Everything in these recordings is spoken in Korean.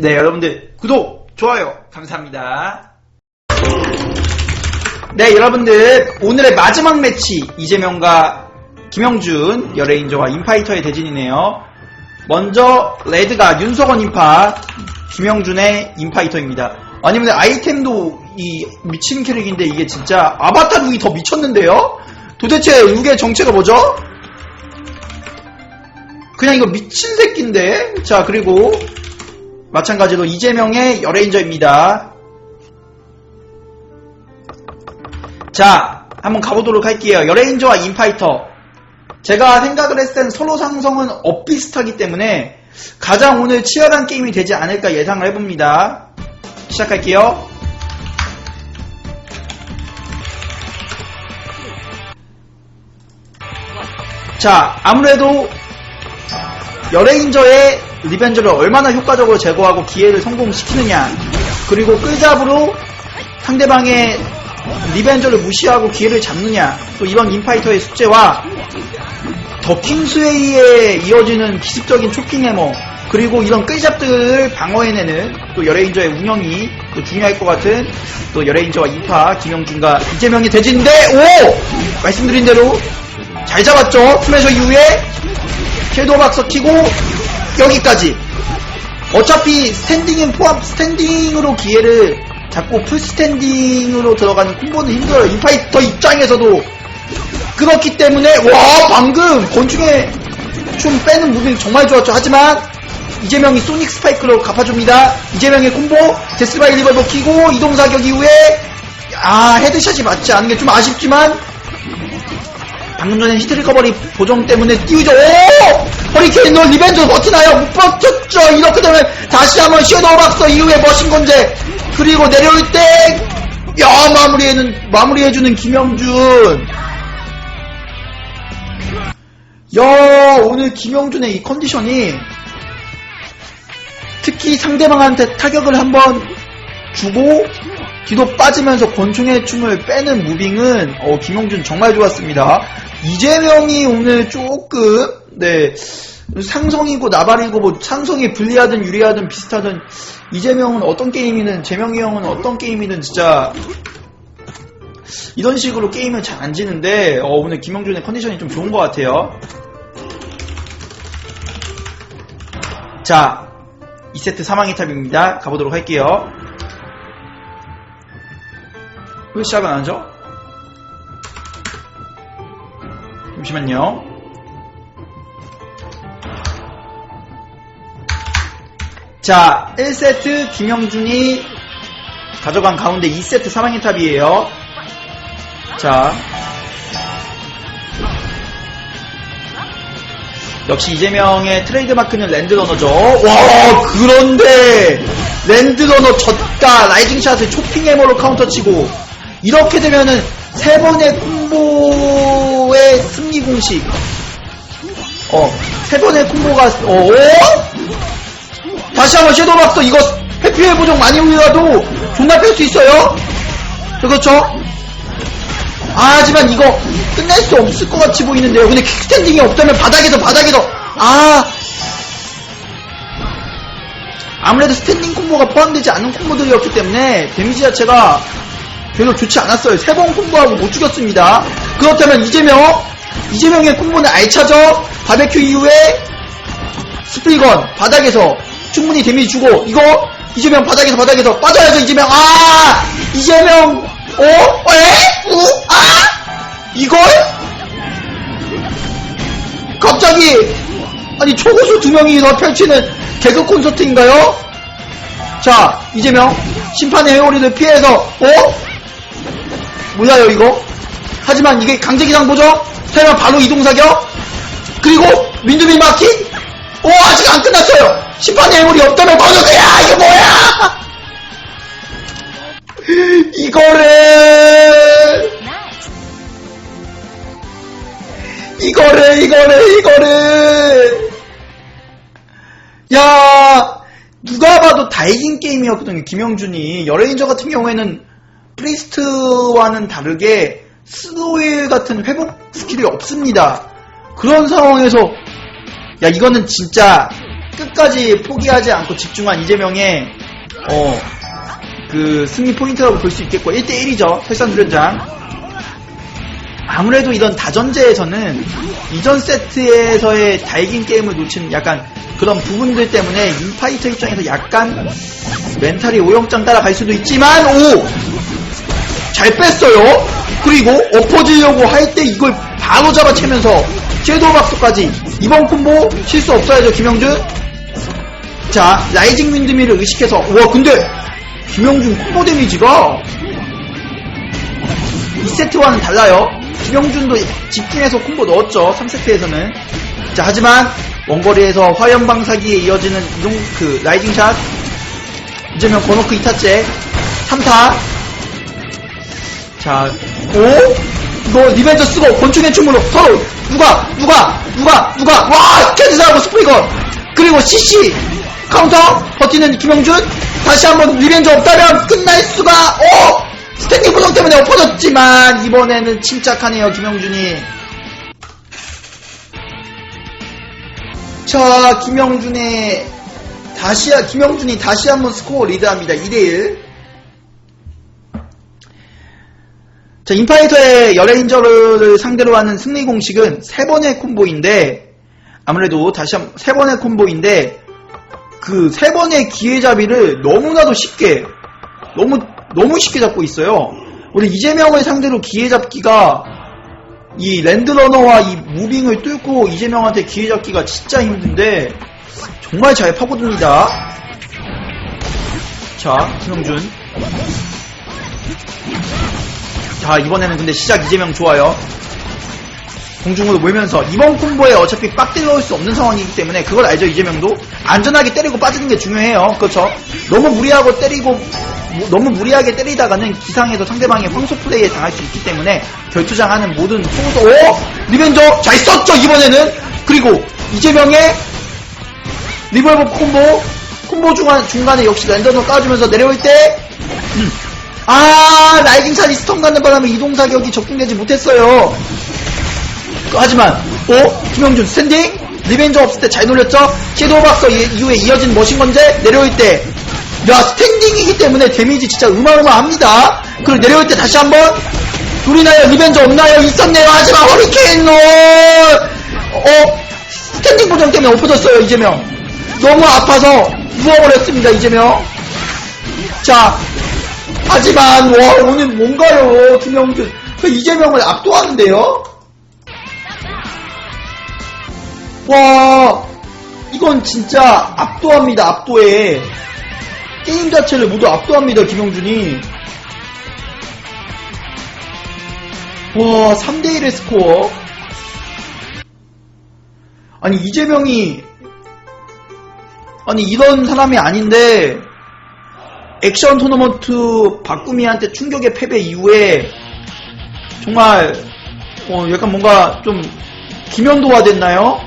네, 여러분들 구독, 좋아요 감사합니다. 네, 여러분들 오늘의 마지막 매치 이재명과 김영준 여레인저와 인파이터의 대진이네요. 먼저 레드가 윤석원 인파, 김영준의 인파이터입니다. 아니면 아이템도 이 미친 캐릭인데 이게 진짜 아바타 룩이 더 미쳤는데요? 도대체 룩의 정체가 뭐죠? 그냥 이거 미친 새끼인데? 자, 그리고 마찬가지로 이재명의 여레인저입니다. 자, 한번 가보도록 할게요. 여레인저와 인파이터. 제가 생각을 했을 땐 서로 상성은 엇비슷하기 때문에 가장 오늘 치열한 게임이 되지 않을까 예상을 해봅니다. 시작할게요. 자, 아무래도 여레인저의 리벤저를 얼마나 효과적으로 제거하고 기회를 성공시키느냐. 그리고 끌잡으로 상대방의 리벤저를 무시하고 기회를 잡느냐. 또 이런 인파이터의 숙제와 더 킹스웨이에 이어지는 기습적인 초킹 해머. 그리고 이런 끌잡들을 방어해내는 또 여레인저의 운영이 또 중요할 것 같은 또 여레인저와 인파 김영준과 이재명의 대진인데 오! 말씀드린 대로 잘 잡았죠? 스매셔 이후에 섀도우 박서 키고 여기까지. 어차피 스탠딩은 포함 스탠딩으로 기회를 잡고 풀 스탠딩으로 들어가는 콤보는 힘들어요. 인파이터 입장에서도. 그렇기 때문에 와 방금 권중에 좀 빼는 무빙 정말 좋았죠. 하지만 이재명이 소닉 스파이크로 갚아줍니다. 이재명의 콤보 데스바이 리버도 키고 이동 사격 이후에 아 헤드샷이 맞지 않은 게 좀 아쉽지만 방금 전에 히트 리커버리 보정 때문에 띄우죠. 오! 허리케인 너 리벤저 버티나요? 못 버텼죠. 이렇게 되면 다시 한번 섀도우 박서 이후에 머신건제 그리고 내려올 때, 야 마무리해는 마무리해주는 김영준. 야 오늘 김영준의 이 컨디션이 특히 상대방한테 타격을 한번 주고 뒤로 빠지면서 권총의 춤을 빼는 무빙은 어, 김용준 정말 좋았습니다. 이재명이 오늘 조금 네 상성이고 나발이고 뭐 상성이 불리하든 유리하든 비슷하든 이재명은 어떤 게임이든 재명이 형은 어떤 게임이든 진짜 이런 식으로 게임을 잘 안 지는데 어, 오늘 김영준의 컨디션이 좀 좋은 것 같아요. 자 2세트 사망의 탑입니다. 가보도록 할게요. 왜 시작은 안 하죠? 잠시만요. 자, 1세트 김영준이 가져간 가운데 2세트 사망의 탑이에요. 자. 역시 이재명의 트레이드 마크는 랜드 러너죠. 와, 그런데 랜드 러너 졌다. 라이징 샷을 초핑 해머로 카운터 치고 이렇게 되면은 세 번의 콤보 의 승리 공식. 어, 세 번의 콤보가, 어, 어? 다시 한번 섀도우 박서 이거 해피웰 보정 많이 올려도 존나 뺄 수 있어요? 그렇죠? 아, 하지만 이거 끝낼 수 없을 것 같이 보이는데요. 근데 킥스탠딩이 없다면 바닥에서 바닥에서 아 아무래도 스탠딩 콤보가 포함되지 않은 콤보들이었기 때문에 데미지 자체가 별로 좋지 않았어요. 세 번 콤보하고 못 죽였습니다. 그렇다면 이재명 이재명의 콤보는 알차죠. 바베큐 이후에 스프리건 바닥에서 충분히 데미지 주고 이거 이재명 바닥에서 바닥에서 빠져야죠 이재명 아 이재명 어? 에? 우? 아? 이걸? 갑자기 아니 초고수 두 명이 더 펼치는 개그 콘서트인가요? 자 이재명 심판의 회오리를 피해서 어? 몰라요 이거 하지만 이게 강제기상 보죠? 설마 바로 이동사격? 그리고 윈드밀 마킹? 오 아직 안 끝났어요 심판의 회오리 없다면 거저야 이거 뭐야 이거를 이거를 이거를 이거를 야 누가 봐도 다 이긴 게임이었거든요 김영준이 여레인저 같은 경우에는 프리스트와는 다르게 스노일 같은 회복 스킬이 없습니다. 그런 상황에서 야 이거는 진짜 끝까지 포기하지 않고 집중한 이재명의 어, 그 승리 포인트라고 볼 수 있겠고 1대1이죠 설산두련장. 아무래도 이런 다전제에서는 이전 세트에서의 달긴 게임을 놓친 약간 그런 부분들 때문에 인파이터 입장에서 약간 멘탈이 오영장 따라갈 수도 있지만 오! 잘 뺐어요 그리고 엎어지려고 할 때 이걸 바로 잡아채면서 섀도우 박스까지 이번 콤보 실수 없어야죠 김영준 자 라이징 윈드밀을 의식해서 와 근데 김영준 콤보 데미지가 2세트와는 달라요. 김영준도 집중해서 콤보 넣었죠. 3세트에서는. 자, 하지만 원거리에서 화염방사기에 이어지는 이동 그 라이징 샷. 이재명 거노크 2타째. 3타. 자, 오? 이거 리벤저 쓰고 권총의 춤으로 서로 누가 누가 누가 누가? 와 캐디사하고 스프리건 그리고 CC 카운터 버티는 김영준. 다시 한번 리벤저 없다면 끝날 수가 오! 스탠딩 고정 때문에 엎어졌지만 이번에는 침착하네요 김영준이. 자 김영준의 다시 김영준이 다시 한번 스코어 리드합니다. 2대1 자, 인파이터의 열애인저를 상대로 하는 승리 공식은 세 번의 콤보인데, 아무래도 다시 한, 세 번의 콤보인데, 그 세 번의 기회잡이를 너무나도 쉽게, 너무, 너무 쉽게 잡고 있어요. 우리 이재명을 상대로 기회잡기가, 이 랜드러너와 이 무빙을 뚫고 이재명한테 기회잡기가 진짜 힘든데, 정말 잘 파고듭니다. 자, 김영준. 자 이번에는 근데 시작 이재명 좋아요. 공중으로 몰면서 이번 콤보에 어차피 빡 때려올 수 없는 상황이기 때문에 그걸 알죠 이재명도? 안전하게 때리고 빠지는 게 중요해요. 그렇죠? 너무 무리하고 때리고 무- 너무 무리하게 때리다가는 기상에서 상대방의 황소 플레이에 당할 수 있기 때문에 결투장하는 모든 소도 오! 리벤저! 잘 썼죠 이번에는? 그리고 이재명의 리볼버 콤보. 콤보 중간, 중간에 역시 랜더너 까주면서 내려올 때 음. 아 라이징샷이 스톰 가는 바람에 이동사격이 접근되지 못했어요. 하지만 오 김영준 스탠딩? 리벤저 없을 때 잘 놀렸죠? 섀도우 박서 이- 이후에 이어진 머신건제 내려올 때 야 스탠딩이기 때문에 데미지 진짜 어마어마합니다. 그리고 내려올 때 다시 한번. 둘이 나요 리벤저 없나요? 있었네요. 하지만 허리케인 롤! 어? 스탠딩 보정 때문에 엎어졌어요 이재명. 너무 아파서 누워버렸습니다 이재명. 자 하지만 와 오늘 뭔가요? 김영준. 그 이재명을 압도하는데요? 와 이건 진짜 압도합니다 압도해 게임 자체를 모두 압도합니다 김영준이. 와 3대1의 스코어. 아니 이재명이 아니 이런 사람이 아닌데 액션 토너먼트 박구미한테 충격의 패배 이후에 정말 어, 약간 뭔가 좀 기면도화 됐나요?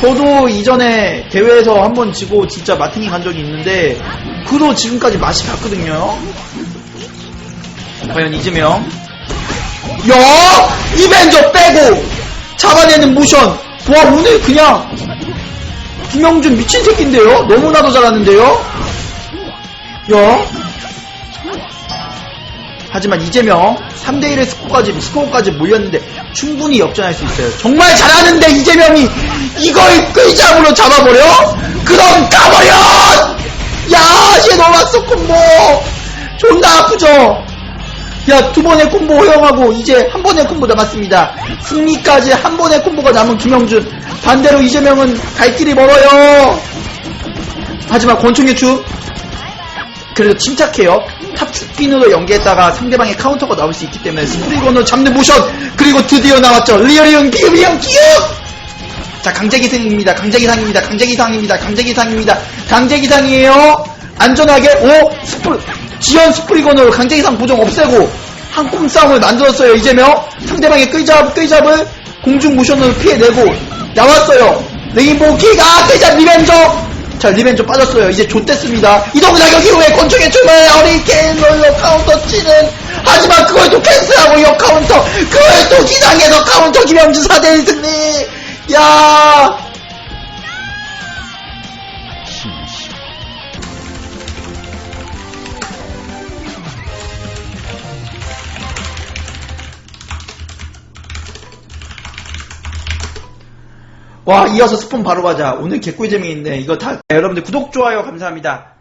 저도 이전에 대회에서 한 번 지고 진짜 마팅이 간 적이 있는데 그도 지금까지 맛이 갔거든요. 과연 이재명 야! 이벤저 빼고 잡아내는 모션 와 오늘 그냥 김영준 미친 새끼인데요? 너무나도 잘하는데요? 야. 하지만 이재명 3대1의 스코어까지, 스코어까지 몰렸는데 충분히 역전할 수 있어요. 정말 잘하는데 이재명이 이걸 끌잡으로 잡아버려? 그럼 까버려! 야, 쟤 너왔어 콤보! 존나 아프죠? 야, 두 번의 콤보 허용하고 이제 한 번의 콤보 남았습니다. 승리까지 한 번의 콤보가 남은 김영준. 반대로 이재명은 갈 길이 멀어요. 하지만 권총의 춤 그래도 침착해요. 탑 축빈으로 연계했다가 상대방의 카운터가 나올 수 있기 때문에 스프리건을 잡는 모션 그리고 드디어 나왔죠. 리얼이형 기음이형 기음 자 강제기상입니다. 강제기상입니다. 강제기상입니다. 강제기상입니다. 강제기상이에요. 안전하게 오 스프 지연 스프리건으로 강제기상 보정 없애고 한 꼼싸움을 만들었어요. 이재명 상대방의 끌잡 끌잡을 공중 모션으로 피해내고 나왔어요. 레인보우 킥, 아, 끌잡 리벤저! 자, 리벤저 빠졌어요. 이제 좆됐습니다. 이동 사격 이후에 권총의 춤을 어리케인 롤러 카운터 치는, 하지만 그걸 또 캔슬하고 역 카운터, 그걸 또 기상해서 카운터 김영준 4대1 승리! 야 와, 이어서 스폰 바로 가자. 오늘 개꿀 재미있네. 이거 다, 여러분들 구독, 좋아요 감사합니다.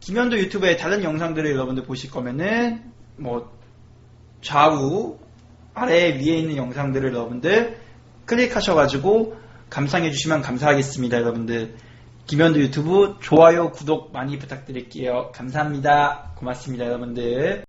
김현도 유튜브의 다른 영상들을 여러분들 보실 거면은, 뭐, 좌우, 아래 위에 있는 영상들을 여러분들 클릭하셔가지고 감상해 주시면 감사하겠습니다, 여러분들. 김현도 유튜브 좋아요, 구독 많이 부탁드릴게요. 감사합니다. 고맙습니다, 여러분들.